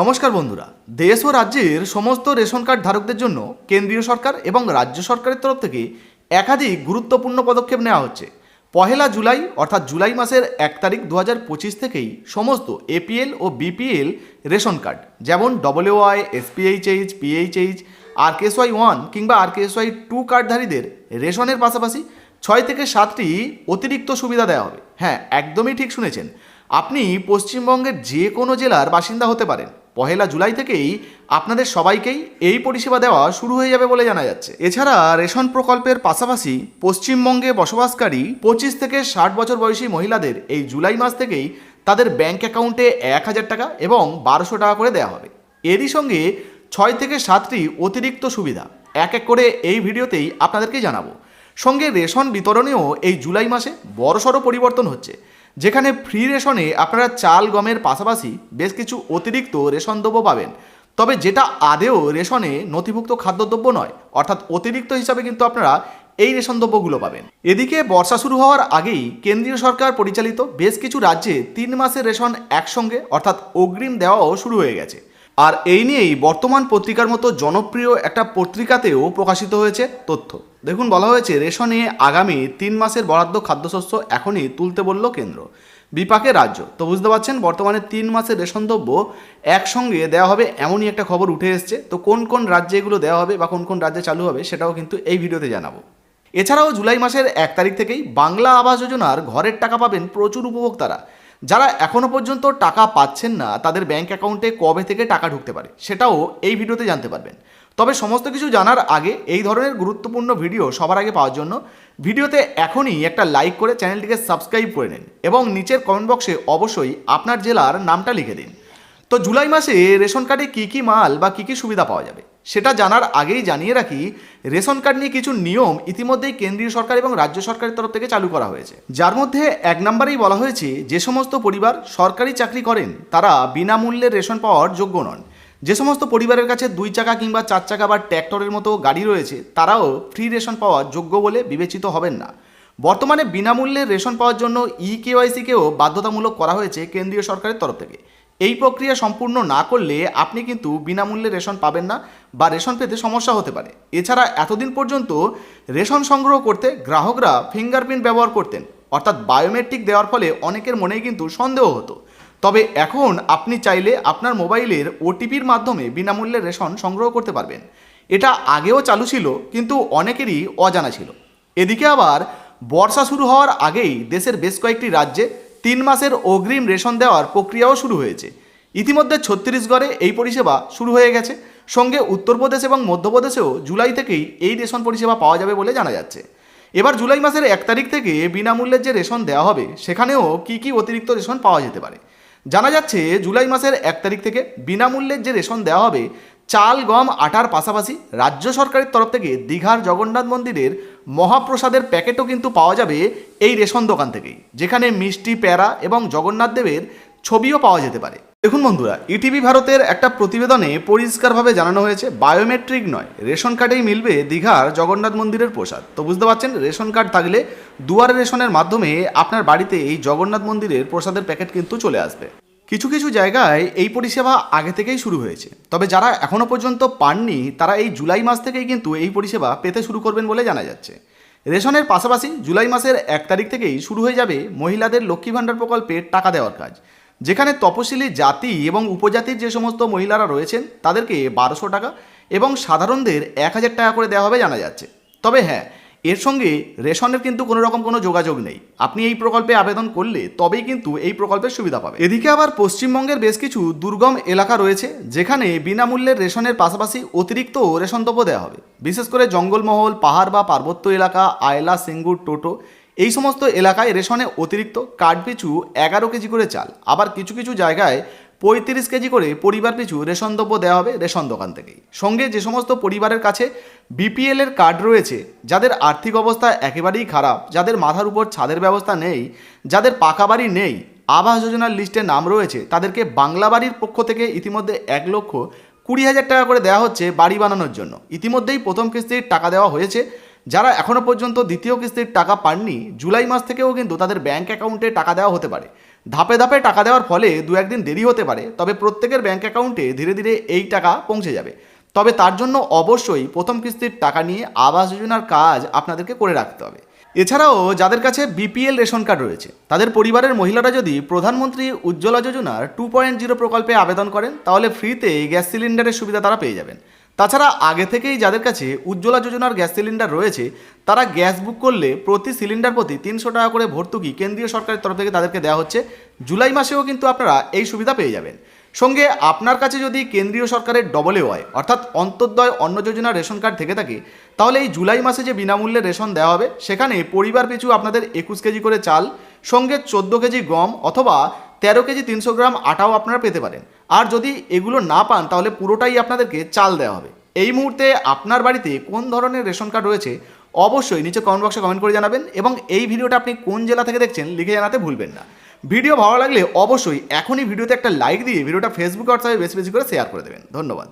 নমস্কার বন্ধুরা, দেশ ও রাজ্যের সমস্ত রেশন কার্ড ধারকদের জন্য কেন্দ্রীয় সরকার এবং রাজ্য সরকারের তরফ থেকে একাধিক গুরুত্বপূর্ণ পদক্ষেপ নেওয়া হচ্ছে। পহেলা জুলাই, অর্থাৎ জুলাই মাসের এক তারিখ দু পঁচিশ থেকেই সমস্ত এপিএল ও বিপিএল রেশন কার্ড, যেমন WI SPHH PHH R KSY one কিংবা আর কেএসওয়াই টু কার্ডধারীদের রেশনের পাশাপাশি ছয় থেকে সাতটি অতিরিক্ত সুবিধা দেওয়া হবে। হ্যাঁ একদমই ঠিক শুনেছেন। আপনি পশ্চিমবঙ্গের যে কোনো জেলার বাসিন্দা হতে পারেন। পহেলা জুলাই থেকেই আপনাদের সবাইকেই এই পরিষেবা দেওয়া শুরু হয়ে যাবে বলে জানা যাচ্ছে। এছাড়া রেশন প্রকল্পের পাশাপাশি পশ্চিমবঙ্গে বসবাসকারী পঁচিশ থেকে ষাট বছর বয়সী মহিলাদের এই জুলাই মাস থেকেই তাদের ব্যাংক অ্যাকাউন্টে এক হাজার টাকা এবং বারোশো টাকা করে দেওয়া হবে। এরই সঙ্গে ছয় থেকে সাতটি অতিরিক্ত সুবিধা। এক এক করে এই ভিডিওতেই আপনাদেরকে জানাব। সঙ্গে রেশন বিতরণেও এই জুলাই মাসে বড়সড় পরিবর্তন হচ্ছে। যেখানে ফ্রি রেশনে আপনারা চাল, গমের পাশাপাশি বেশ কিছু অতিরিক্ত রেশন দ্রব্য পাবেন। তবে যেটা আদেও রেশনে নথিভুক্ত খাদ্যদ্রব্য নয়, অর্থাৎ অতিরিক্ত হিসাবে কিন্তু আপনারা এই রেশন দ্রব্যগুলো পাবেন। এদিকে বর্ষা শুরু হওয়ার আগেই কেন্দ্রীয় সরকার পরিচালিত বেশ কিছু রাজ্যে তিন মাসের রেশন একসঙ্গে, অর্থাৎ অগ্রিম দেওয়াও শুরু হয়ে গেছে। আর এই নিয়েই বর্তমান পত্রিকার মতো জনপ্রিয় একটা পত্রিকাতেও প্রকাশিত হয়েছে তথ্য। দেখুন, বলা হয়েছে, রেশনে আগামী তিন মাসের বরাদ্দ খাদ্যশস্য এখনই তুলতে বলল কেন্দ্র। বিপাকে রাজ্য। তো বুঝতে পারছেন, বর্তমানে তিন মাসের রেশন দ্রব্য একসঙ্গে দেওয়া হবে এমনই একটা খবর উঠে এসছে। তো কোন কোন রাজ্যে এগুলো দেওয়া হবে বা কোন কোন রাজ্যে চালু হবে সেটাও কিন্তু এই ভিডিওতে জানাব। এছাড়াও জুলাই মাসের এক তারিখ থেকেই বাংলা আবাস যোজনার ঘরের টাকা পাবেন প্রচুর উপভোক্তারা। যারা এখনও পর্যন্ত টাকা পাচ্ছেন না, তাদের ব্যাংক অ্যাকাউন্টে কবে থেকে টাকা ঢুকতে পারে, সেটাও এই ভিডিওতে জানতে পারবেন। তবে সমস্ত কিছু জানার আগে এই ধরনের গুরুত্বপূর্ণ ভিডিও সবার আগে পাওয়ার জন্য ভিডিওতে এখনই একটা লাইক করে চ্যানেলটিকে সাবস্ক্রাইব করে নিন এবং নিচের কমেন্ট বক্সে অবশ্যই আপনার জেলার নামটা লিখে দিন। তো জুলাই মাসে রেশন কার্ডে কী কী মাল বা কী কী সুবিধা পাওয়া যাবে? সেটা জানার আগেই জানিয়ে রাখি, রেশন কার্ড নিয়ে কিছু নিয়ম ইতিমধ্যেই কেন্দ্রীয় সরকার এবং রাজ্য সরকারের তরফ থেকে চালু করা হয়েছে। যার মধ্যে এক নম্বরেই বলা হয়েছে, যে সমস্ত পরিবার সরকারি চাকরি করেন, তারা বিনামূল্যে রেশন পাওয়ার যোগ্য নন। যে সমস্ত পরিবারের কাছে দুই চাকা কিংবা চার চাকা বা ট্র্যাক্টরের মতো গাড়ি রয়েছে, তারাও ফ্রি রেশন পাওয়ার যোগ্য বলে বিবেচিত হবেন না। বর্তমানে বিনামূল্যে রেশন পাওয়ার জন্য ই কেওয়াইসিকেও বাধ্যতামূলক করা হয়েছে কেন্দ্রীয় সরকারের তরফ থেকে। এই প্রক্রিয়া সম্পূর্ণ না করলে আপনি কিন্তু বিনামূল্যে রেশন পাবেন না বা রেশন পেতে সমস্যা হতে পারে। এছাড়া এতদিন পর্যন্ত রেশন সংগ্রহ করতে গ্রাহকরা ফিঙ্গারপ্রিন্ট ব্যবহার করতেন, অর্থাৎ বায়োমেট্রিক দেওয়ার ফলে অনেকের মনেই কিন্তু সন্দেহ হতো। তবে এখন আপনি চাইলে আপনার মোবাইলের ওটিপির মাধ্যমে বিনামূল্যে রেশন সংগ্রহ করতে পারবেন। এটা আগেও চালু ছিল, কিন্তু অনেকেরই অজানা ছিল। এদিকে আবার বর্ষা শুরু হওয়ার আগেই দেশের বেশ কয়েকটি রাজ্যে তিন মাসের অগ্রিম রেশন দেওয়ার প্রক্রিয়াও শুরু হয়েছে। ইতিমধ্যে ছত্তিশগড়ে এই পরিষেবা শুরু হয়ে গেছে। সঙ্গে উত্তরপ্রদেশ এবং মধ্যপ্রদেশেও জুলাই থেকেই এই রেশন পরিষেবা পাওয়া যাবে বলে জানা যাচ্ছে। এবার জুলাই মাসের এক তারিখ থেকে বিনামূল্যের যে রেশন দেওয়া হবে, সেখানেও কি কি অতিরিক্ত রেশন পাওয়া যেতে পারে? জানা যাচ্ছে, জুলাই মাসের এক তারিখ থেকে বিনামূল্যের যে রেশন দেওয়া হবে, চাল, গম, আটার পাশাপাশি রাজ্য সরকারের তরফ থেকে দীঘার জগন্নাথ মন্দিরের মহাপ্রসাদের প্যাকেটও কিন্তু পাওয়া যাবে এই রেশন দোকান থেকেই, যেখানে মিষ্টি, প্যারা এবং জগন্নাথ দেবের ছবিও পাওয়া যেতে পারে। দেখুন বন্ধুরা, ইটিভি ভারতের একটা প্রতিবেদনে পরিষ্কারভাবে জানানো হয়েছে, বায়োমেট্রিক নয়, রেশন কার্ডেই মিলবে দীঘার জগন্নাথ মন্দিরের প্রসাদ। তো বুঝতে পারছেন, রেশন কার্ড থাকলে দুয়ারে রেশনের মাধ্যমে আপনার বাড়িতে এই জগন্নাথ মন্দিরের প্রসাদের প্যাকেট কিন্তু চলে আসবে। কিছু কিছু জায়গায় এই পরিষেবা আগে থেকেই শুরু হয়েছে। তবে যারা এখনও পর্যন্ত পাননি, তারা এই জুলাই মাস থেকেই কিন্তু এই পরিষেবা পেতে শুরু করবেন বলে জানা যাচ্ছে। রেশনের পাশাপাশি জুলাই মাসের এক তারিখ থেকেই শুরু হয়ে যাবে মহিলাদের লক্ষ্মী ভাণ্ডার প্রকল্পে টাকা দেওয়ার কাজ। যেখানে তপশিলি জাতি এবং উপজাতির যে সমস্ত মহিলারা রয়েছেন, তাদেরকে বারোশো টাকা এবং সাধারণদের এক হাজার টাকা করে দেওয়া হবে জানা যাচ্ছে। তবে হ্যাঁ এর সঙ্গে রেশনের কিন্তু কোনো রকম কোনো যোগাযোগ নেই। আপনি এই প্রকল্পে আবেদন করলে তবেই কিন্তু এই প্রকল্পের সুবিধা পাবে এদিকে আবার পশ্চিমবঙ্গের বেশ কিছু দুর্গম এলাকা রয়েছে, যেখানে বিনামূল্যের রেশনের পাশাপাশি অতিরিক্ত রেশন দ্রব্য দেওয়া হবে। বিশেষ করে জঙ্গলমহল, পাহাড় বা পার্বত্য এলাকা, আয়লা, সিঙ্গুর, টোটো, এই সমস্ত এলাকায় রেশনে অতিরিক্ত কার্ড পিছু এগারো কেজি করে চাল। আবার কিছু কিছু জায়গায় পঁয়ত্রিশ কেজি করে পরিবার পিছু রেশন দ্রব্য দেওয়া হবে রেশন দোকান থেকেই। সঙ্গে যে সমস্ত পরিবারের কাছে বিপিএল এর কার্ড রয়েছে, যাদের আর্থিক অবস্থা একেবারেই খারাপ, যাদের মাথার উপর ছাদের ব্যবস্থা নেই, যাদের পাকা বাড়ি নেই, আবাস যোজনার লিস্টে নাম রয়েছে, তাদেরকে বাংলা বাড়ির পক্ষ থেকে ইতিমধ্যে এক লক্ষ কুড়ি হাজার টাকা করে দেওয়া হচ্ছে বাড়ি বানানোর জন্য। ইতিমধ্যেই প্রথম কিস্তির টাকা দেওয়া হয়েছে। যারা এখনও পর্যন্ত দ্বিতীয় কিস্তির টাকা পাননি, জুলাই মাস থেকেও কিন্তু তাদের ব্যাংক অ্যাকাউন্টে টাকা দেওয়া হতে পারে। ধাপে ধাপে টাকা দেওয়ার ফলে দু একদিন দেরি হতে পারে, তবে প্রত্যেকের ব্যাঙ্ক অ্যাকাউন্টে ধীরে ধীরে এই টাকা পৌঁছে যাবে। তবে তার জন্য অবশ্যই প্রথম কিস্তির টাকা নিয়ে আবাস যোজনার কাজ আপনাদেরকে করে রাখতে হবে। এছাড়াও যাদের কাছে বিপিএল রেশন কার্ড রয়েছে, তাদের পরিবারের মহিলারা যদি প্রধানমন্ত্রী উজ্জ্বলা যোজনার টু পয়েন্ট জিরো প্রকল্পে আবেদন করেন, তাহলে ফ্রিতে গ্যাস সিলিন্ডারের সুবিধা তারা পেয়ে যাবেন। তাছাড়া আগে থেকেই যাদের কাছে উজ্জ্বলা যোজনার গ্যাস সিলিন্ডার রয়েছে, তারা গ্যাস বুক করলে প্রতি সিলিন্ডার প্রতি তিনশো টাকা করে ভর্তুকি কেন্দ্রীয় সরকারের তরফ থেকে তাদেরকে দেওয়া হচ্ছে। জুলাই মাসেও কিন্তু আপনারা এই সুবিধা পেয়ে যাবেন। সঙ্গে আপনার কাছে যদি কেন্দ্রীয় সরকারের ডবল হয়, অর্থাৎ অন্তর্দয় অন্ন যোজনা রেশন কার্ড থেকে থাকে, তাহলে এই জুলাই মাসে যে বিনামূল্যে রেশন দেওয়া হবে, সেখানে পরিবার পিছু আপনাদের একুশ কেজি করে চাল, সঙ্গে চোদ্দ কেজি গম অথবা তেরো কেজি তিনশো গ্রাম আটাও আপনারা পেতে পারেন। আর যদি এগুলো না পান, তাহলে পুরোটাই আপনাদেরকে চাল দেওয়া হবে। এই মুহূর্তে আপনার বাড়িতে কোন ধরনের রেশন কার্ড রয়েছে, অবশ্যই নিচে কমেন্ট বক্সে কমেন্ট করে জানাবেন এবং এই ভিডিওটা আপনি কোন জেলা থেকে দেখছেন লিখে জানাতে ভুলবেন না। ভিডিও ভালো লাগলে অবশ্যই এখনই ভিডিওতে একটা লাইক দিয়ে ভিডিওটা ফেসবুক হোয়াটসঅ্যাপে বেশি বেশি করে শেয়ার করে দেবেন। ধন্যবাদ।